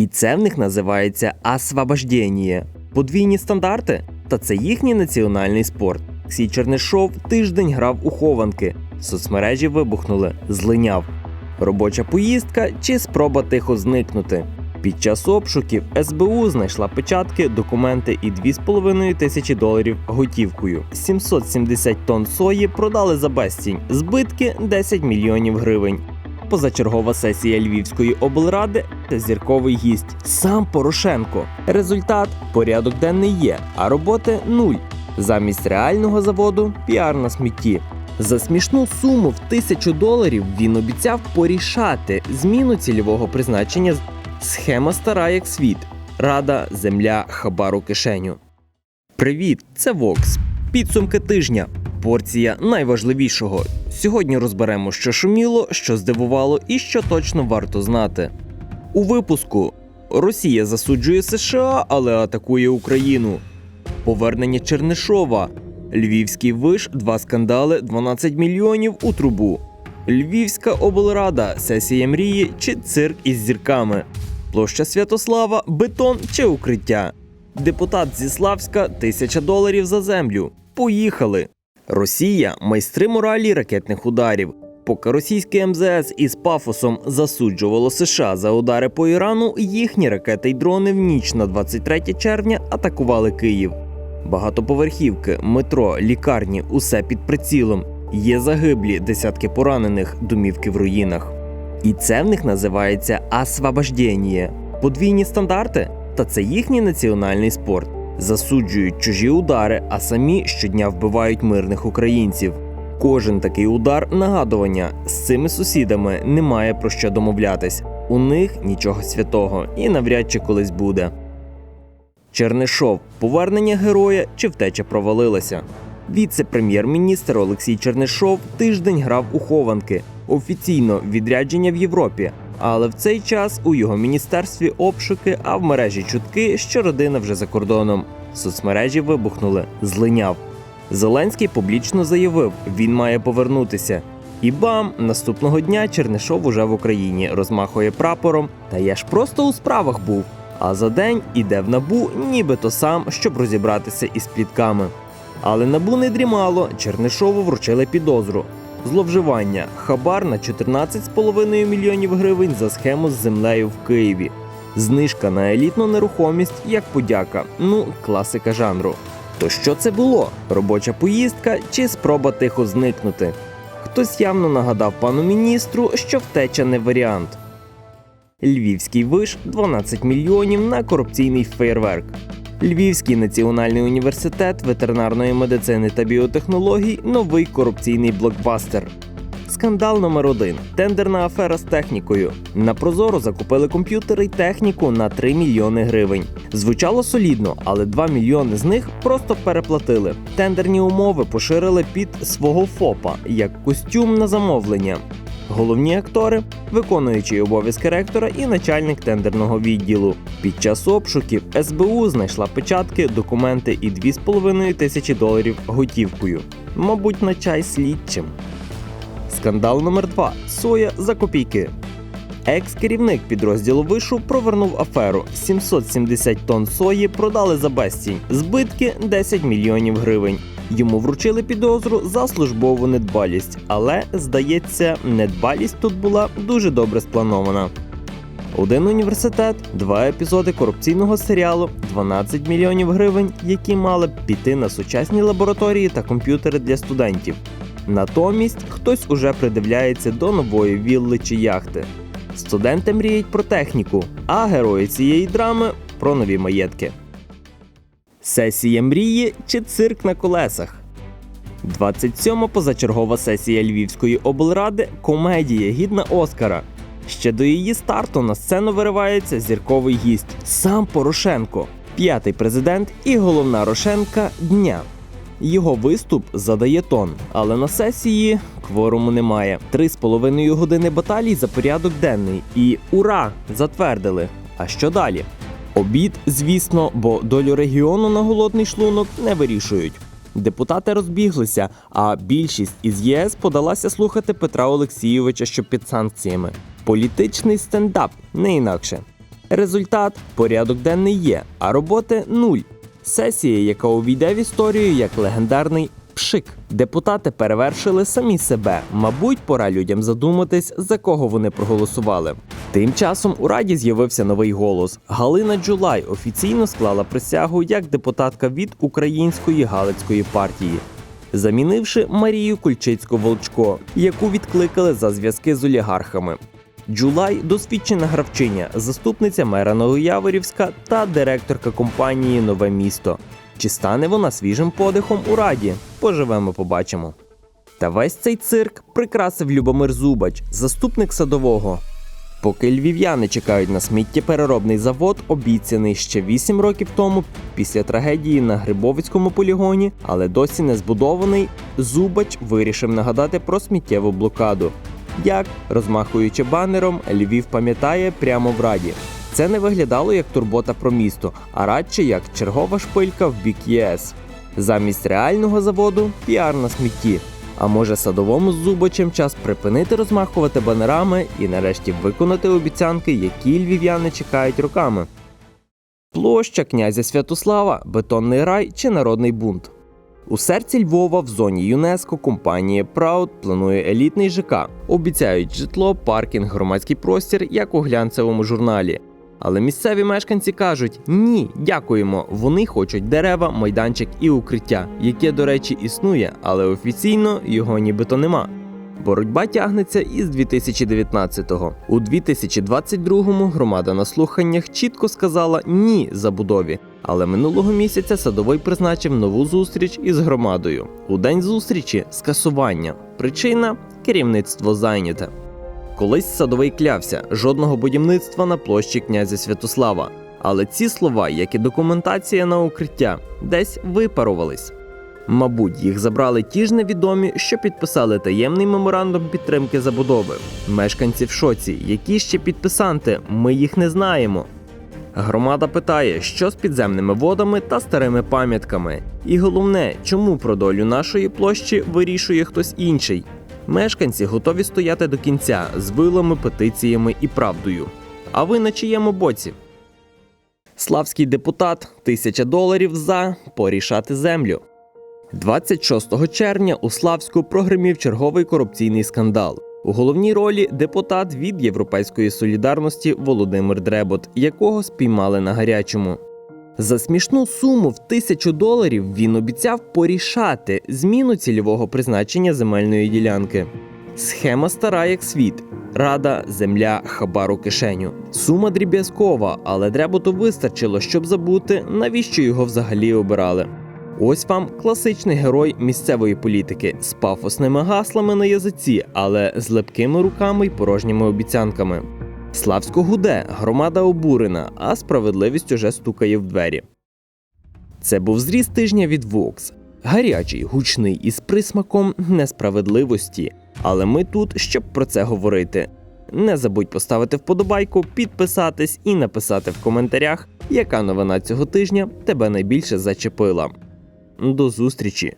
І це в них називається освобождення. Подвійні стандарти? Та це їхній національний спорт. Ксій Чернишов тиждень грав у хованки. Соцмережі вибухнули, злиняв. Робоча поїздка чи спроба тихо зникнути. Під час обшуків СБУ знайшла печатки, документи і 2,5 тисячі доларів готівкою. 770 тонн сої продали за безцінь, збитки 10 мільйонів гривень. Позачергова сесія Львівської облради та зірковий гість сам Порошенко. Результат порядок денний є, а роботи нуль. Замість реального заводу піар на смітті. За смішну суму в тисячу доларів він обіцяв порішати зміну цільового призначення. Схема стара як світ. Рада, земля, хабар у кишеню. Привіт, це Вокс. Підсумки тижня. Порція найважливішого. Сьогодні розберемо, що шуміло, що здивувало і що точно варто знати. У випуску Росія засуджує США, але атакує Україну. Повернення Чернишова. Львівський виш, два скандали, 12 мільйонів у трубу. Львівська облрада, сесія мрії чи цирк із зірками. Площа Святослава, бетон чи укриття. Депутат зі Славська тисяча доларів за землю. Поїхали. Росія майстри моралі ракетних ударів. Поки російське МЗС із пафосом засуджувало США за удари по Ірану, їхні ракети й дрони в ніч на 23 червня атакували Київ. Багатоповерхівки, метро, лікарні усе під прицілом. Є загиблі, десятки поранених, домівки в руїнах. І це в них називається освобождення. Подвійні стандарти? Та це їхній національний спорт. Засуджують чужі удари, а самі щодня вбивають мирних українців. Кожен такий удар нагадування з цими сусідами немає про що домовлятись. У них нічого святого і навряд чи колись буде. Чернишов повернення героя чи втеча провалилася. Віце-прем'єр-міністр Олексій Чернишов тиждень грав у хованки, офіційно відрядження в Європі. Але в цей час у його міністерстві обшуки, а в мережі чутки, що родина вже за кордоном. Соцмережі вибухнули, злиняв. Зеленський публічно заявив, він має повернутися. І бам! Наступного дня Чернишов уже в Україні розмахує прапором. Та я ж просто у справах був. А за день іде в набу, нібито сам, щоб розібратися із плітками. Але набу не дрімало, Чернишову вручили підозру. Зловживання, хабар на 14,5 мільйонів гривень за схему з землею в Києві. Знижка на елітну нерухомість як подяка. Ну, класика жанру. То що це було? Робоча поїздка чи спроба тихо зникнути? Хтось явно нагадав пану міністру, що втеча не варіант. Львівський виш 12 мільйонів на корупційний фейерверк. Львівський національний університет ветеринарної медицини та біотехнологій новий корупційний блокбастер. Скандал номер один тендерна афера з технікою. На Прозоро закупили комп'ютери й техніку на 3 мільйони гривень. Звучало солідно, але 2 мільйони з них просто переплатили. Тендерні умови поширили під свого ФОПа як костюм на замовлення. Головні актори, виконуючий обов'язки ректора і начальник тендерного відділу. Під час обшуків СБУ знайшла печатки, документи і 2,5 тисячі доларів готівкою. Мабуть, на чай слідчим. Скандал номер 2 Соя за копійки. Екс-керівник підрозділу вишу провернув аферу. 770 тонн сої продали за безцінь. Збитки 10 мільйонів гривень. Йому вручили підозру за службову недбалість, але здається, недбалість тут була дуже добре спланована. Один університет, два епізоди корупційного серіалу, 12 мільйонів гривень, які мали б піти на сучасні лабораторії та комп'ютери для студентів. Натомість хтось уже придивляється до нової вілли чи яхти. Студенти мріють про техніку, а герої цієї драми про нові маєтки. Сесія мрії чи цирк на колесах. 27-ма позачергова сесія Львівської облради комедія гідна Оскара. Ще до її старту на сцену виривається зірковий гість сам Порошенко, п'ятий президент і головна Рошенка дня. Його виступ задає тон, але на сесії кворуму немає. Три з половиною години баталій за порядок денний. І ура! Затвердили. А що далі? Обід, звісно, бо долю регіону на голодний шлунок не вирішують. Депутати розбіглися, а більшість із ЄС подалася слухати Петра Олексійовича, що під санкціями. Політичний стендап, не інакше. Результат порядок денний є, а роботи нуль. Сесія, яка увійде в історію як легендарний пшик. Депутати перевершили самі себе. Мабуть, пора людям задуматись, за кого вони проголосували. Тим часом у раді з'явився новий голос. Галина Джулай офіційно склала присягу як депутатка від Української Галицької партії, замінивши Марію Кульчицьку-Волчко, яку відкликали за зв'язки з олігархами. Джулай досвідчена гравчиня, заступниця мера Новояворівська та директорка компанії Нове місто. Чи стане вона свіжим подихом у раді? Поживемо, побачимо. Та весь цей цирк прикрасив Любомир Зубач, заступник садового. Поки львів'яни чекають на сміттєпереробний завод, обіцяний ще 8 років тому, після трагедії на Грибовицькому полігоні, але досі не збудований, Зубач вирішив нагадати про сміттєву блокаду. Як, розмахуючи банером, Львів пам'ятає прямо в раді. Це не виглядало як турбота про місто, а радше як чергова шпилька в бік ЄС. Замість реального заводу піар на смітті. А може садовому зубочем час припинити розмахувати банерами і нарешті виконати обіцянки, які львів'яни чекають роками. Площа князя Святослава, бетонний рай чи народний бунт. У серці Львова в зоні ЮНЕСКО компанія Proud планує елітний ЖК. Обіцяють житло, паркінг, громадський простір, як у глянцевому журналі. Але місцеві мешканці кажуть: ні, дякуємо. Вони хочуть дерева, майданчик і укриття, яке, до речі, існує, але офіційно його нібито нема. Боротьба тягнеться із 2019-го. У 2022-му громада на слуханнях чітко сказала ні забудові. Але минулого місяця садовий призначив нову зустріч із громадою. У день зустрічі скасування. Причина керівництво зайняте. Колись садовий клявся жодного будівництва на площі князя Святослава. Але ці слова, як і документація на укриття, десь випарувались. Мабуть, їх забрали ті ж невідомі, що підписали таємний меморандум підтримки забудови. Мешканці в шоці, які ще підписанти, ми їх не знаємо. Громада питає, що з підземними водами та старими пам'ятками. І головне, чому про долю нашої площі вирішує хтось інший. Мешканці готові стояти до кінця з вилами, петиціями і правдою. А ви на чиєму боці? Славський депутат тисяча доларів за порішати землю. 26 червня у Славську прогримів черговий корупційний скандал. У головній ролі депутат від Європейської солідарності Володимир Дребот, якого спіймали на гарячому. За смішну суму в тисячу доларів він обіцяв порішати зміну цільового призначення земельної ділянки. Схема стара як світ. Рада, земля, хабар у кишеню. Сума дріб'язкова, але Дреботу вистачило, щоб забути, навіщо його взагалі обирали. Ось вам класичний герой місцевої політики з пафосними гаслами на язиці, але з лепкими руками й порожніми обіцянками. Славсько гуде, громада обурена, а справедливість уже стукає в двері. Це був зріз тижня від Vox. Гарячий, гучний і з присмаком несправедливості. Але ми тут, щоб про це говорити. Не забудь поставити вподобайку, підписатись і написати в коментарях, яка новина цього тижня тебе найбільше зачепила. До зустрічі!